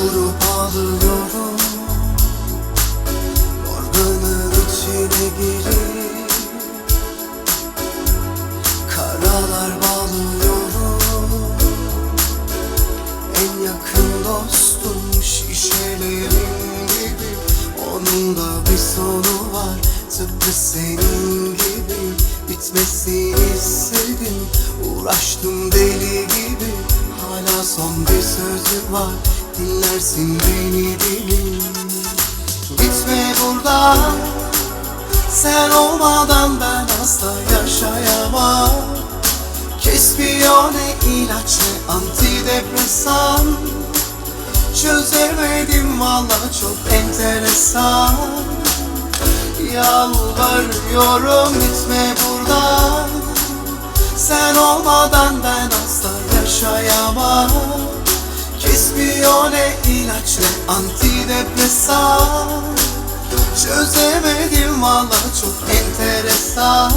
vurup alıyorum. Yorganın içine girip Karalar bağlıyorum. En yakın dostum şişelerim gibi. Onun da bir sonu var. Tıpkı senin gibi. Bitmesini istedim. Uğraştım deli gibi. Hala son bir sözüm var dinlersin beni dilim Gitme buradan. Sen olmadan ben asla yaşayamam. Kespiyone ilaç ve antidepresan. Çözemedim valla çok enteresan. Yalvarıyorum gitme buradan. Sen olmadan ben asla yaşayamam Kespiyone ilaç ve antidepresan. Çözemedim valla çok enteresan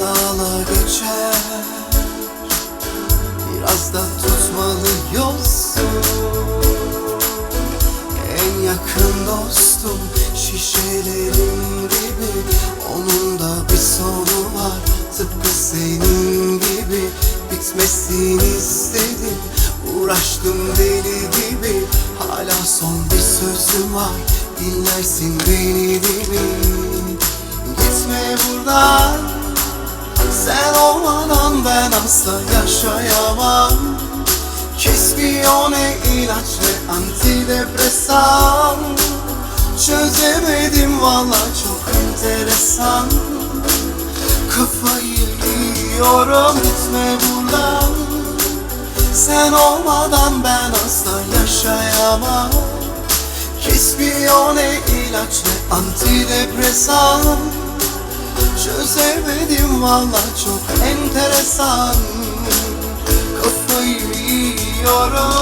Biraz ağla geçer Biraz da tutmalı yolsun. En yakın dostum şişelerim gibi. Onun da bir sonu var tıpkı senin gibi. Bitmesini istedim uğraştım deli gibi. Hala son bir sözüm var dinlersin beni asla yaşayamam. Kespiyone ilaç ve antidepresan. Çözemedim valla çok enteresan. Kafayı yiyorum gitme buradan Sen olmadan ben asla yaşayamam. Kespiyone ilaç ve antidepresan Çözemedim valla çok enteresan. Kafayı yiyorum